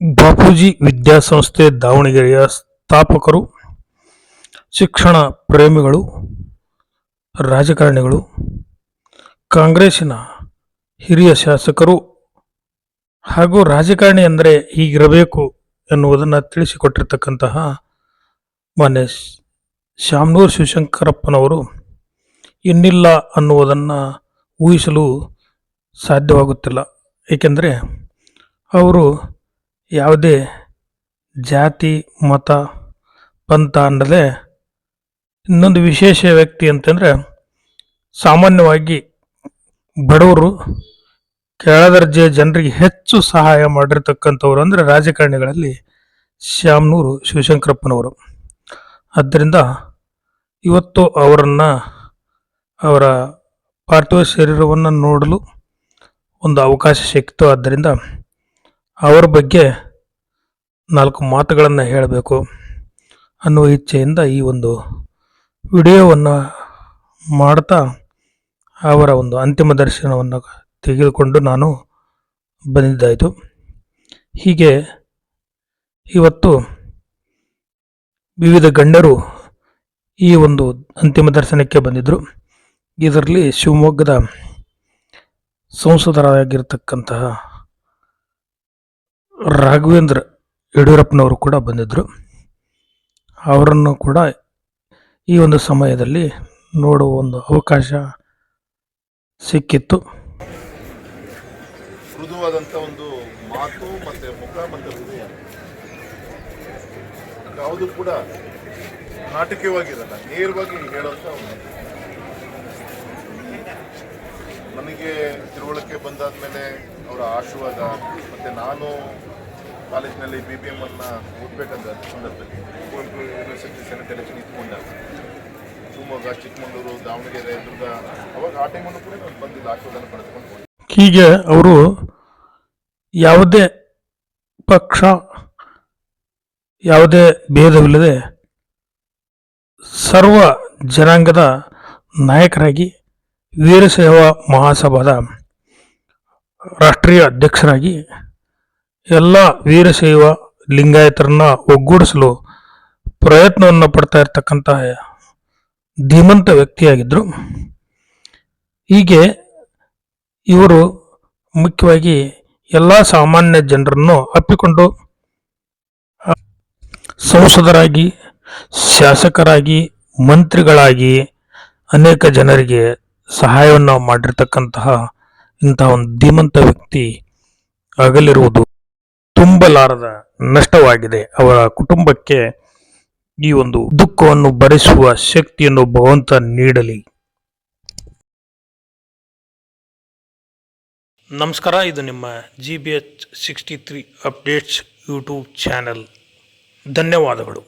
ಬಾಪೂಜಿ ವಿದ್ಯಾಸಂಸ್ಥೆ ದಾವಣಗೆರೆಯ ಸ್ಥಾಪಕರು, ಶಿಕ್ಷಣ ಪ್ರೇಮಿಗಳು, ರಾಜಕಾರಣಿಗಳು, ಕಾಂಗ್ರೆಸ್ಸಿನ ಹಿರಿಯ ಶಾಸಕರು ಹಾಗೂ ರಾಜಕಾರಣಿ ಅಂದರೆ ಹೀಗಿರಬೇಕು ಎನ್ನುವುದನ್ನು ತಿಳಿಸಿಕೊಟ್ಟಿರ್ತಕ್ಕಂತಹ ಮಾನ್ಯ ಶಾಮನೂರು ಶಿವಶಂಕರಪ್ಪನವರು ಇನ್ನಿಲ್ಲ ಅನ್ನುವುದನ್ನು ಊಹಿಸಲು ಸಾಧ್ಯವಾಗುತ್ತಿಲ್ಲ. ಏಕೆಂದರೆ ಅವರು ಯಾವುದೇ ಜಾತಿ, ಮತ, ಪಂಥ ಅನ್ನದೆ ಇನ್ನೊಂದು ವಿಶೇಷ ವ್ಯಕ್ತಿ ಅಂತಂದರೆ ಸಾಮಾನ್ಯವಾಗಿ ಬಡವರು ಕೆಳದರ್ಜೆಯ ಜನರಿಗೆ ಹೆಚ್ಚು ಸಹಾಯ ಮಾಡಿರ್ತಕ್ಕಂಥವ್ರು ಅಂದರೆ ರಾಜಕಾರಣಿಗಳಲ್ಲಿ ಶ್ಯಾಮನೂರು ಶಿವಶಂಕರಪ್ಪನವರು. ಆದ್ದರಿಂದ ಇವತ್ತು ಅವರನ್ನು, ಅವರ ಪಾರ್ಥಿವ ಶರೀರವನ್ನು ನೋಡಲು ಒಂದು ಅವಕಾಶ ಸಿಕ್ತು. ಆದ್ದರಿಂದ ಅವರ ಬಗ್ಗೆ ನಾಲ್ಕು ಮಾತುಗಳನ್ನು ಹೇಳಬೇಕು ಅನ್ನುವ ಇಚ್ಛೆಯಿಂದ ಈ ಒಂದು ವಿಡಿಯೋವನ್ನು ಮಾಡ್ತಾ ಅವರ ಒಂದು ಅಂತಿಮ ದರ್ಶನವನ್ನು ತೆಗೆದುಕೊಂಡು ನಾನು ಬಂದಿದ್ದಾಯಿತು. ಹೀಗೆ ಇವತ್ತು ವಿವಿಧ ಗಣ್ಯರು ಈ ಒಂದು ಅಂತಿಮ ದರ್ಶನಕ್ಕೆ ಬಂದಿದ್ದರು ಇದರಲ್ಲಿ ಶಿವಮೊಗ್ಗದ ಸಂಸದರಾಗಿರ್ತಕ್ಕಂತಹ ರಾಘವೇಂದ್ರ ಯಡಿಯೂರಪ್ಪನವರು ಕೂಡ ಬಂದಿದ್ದರು. ಅವರನ್ನು ಕೂಡ ಈ ಒಂದು ಸಮಯದಲ್ಲಿ ನೋಡುವ ಒಂದು ಅವಕಾಶ ಸಿಕ್ಕಿತ್ತು. ಮೃದುವಾದಂಥ ಒಂದು ಮಾತು ಮತ್ತು ಮುಖ ಮತ್ತು ಹೃದಯ ಯಾವುದು ಕೂಡ ನಾಟಕೀಯವಾಗಿರಲ್ಲ, ನೇರವಾಗಿ ಹೇಳುವಂಥ ನನಗೆ ತಿಳುವಳಿಕೆ ಬಂದಾದ್ಮೇಲೆ ಅವರ ಆಶೀರ್ವಾದ ಮತ್ತು ನಾನು ಕಾಲೇಜಿನಲ್ಲಿ ಬಿ ಬಿ ಎಮ್ಮನ್ನ ಓದಬೇಕಂತ ಸಂದರ್ಭದಲ್ಲಿ ಕುವೆಂಪು ಯೂನಿವರ್ಸಿಟಿ ಸೆನೆಟ್ ಎಲೆಕ್ಷನ್ ಇಟ್ಕೊಂಡಾಗ ಶಿವಮೊಗ್ಗ, ಚಿಕ್ಕಮಗಳೂರು, ದಾವಣಗೆರೆ, ದುರ್ಗ, ಅವಾಗ ಆ ಟೈಮಲ್ಲೂ ಕೂಡ ನಾನು ಬಂದಿದ್ದು ಆಶೀರ್ವಾದನ ಪಡೆದುಕೊಂಡು ಹೀಗೆ ಅವರು ಯಾವುದೇ ಪಕ್ಷ, ಯಾವುದೇ ಭೇದವಿಲ್ಲದೆ ಸರ್ವ ಜನಾಂಗದ ನಾಯಕರಾಗಿ ವೀರಶೈವ ಮಹಾಸಭಾದ ರಾಷ್ಟ್ರೀಯ ಅಧ್ಯಕ್ಷರಾಗಿ ಎಲ್ಲ ವೀರಶೈವ ಲಿಂಗಾಯತರನ್ನ ಒಗ್ಗೂಡಿಸಲು ಪ್ರಯತ್ನವನ್ನು ಪಡ್ತಾ ಇರ್ತಕ್ಕಂತಹ ಧೀಮಂತ ವ್ಯಕ್ತಿಯಾಗಿದ್ದರು ಹೀಗೆ ಇವರು ಮುಖ್ಯವಾಗಿ ಎಲ್ಲ ಸಾಮಾನ್ಯ ಜನರನ್ನು ಅಪ್ಪಿಕೊಂಡು ಸಂಸದರಾಗಿ, ಶಾಸಕರಾಗಿ, ಮಂತ್ರಿಗಳಾಗಿ ಅನೇಕ ಜನರಿಗೆ ಸಹಾಯವನ್ನು ಮಾಡಿರ್ತಕ್ಕಂತಹ ಇಂತಹ ಒಂದು ಧೀಮಂತ ವ್ಯಕ್ತಿ ಅಗಲಿರುವುದು ತುಂಬಲಾರದ ನಷ್ಟವಾಗಿದೆ. ಅವರ ಕುಟುಂಬಕ್ಕೆ ಈ ಒಂದು ದುಃಖವನ್ನು ಭರಿಸುವ ಶಕ್ತಿಯನ್ನು ಭಗವಂತ ನೀಡಲಿ. ನಮಸ್ಕಾರ, ಇದು ನಿಮ್ಮ G B H sixty three updates YouTube channel ಧನ್ಯವಾದಗಳು.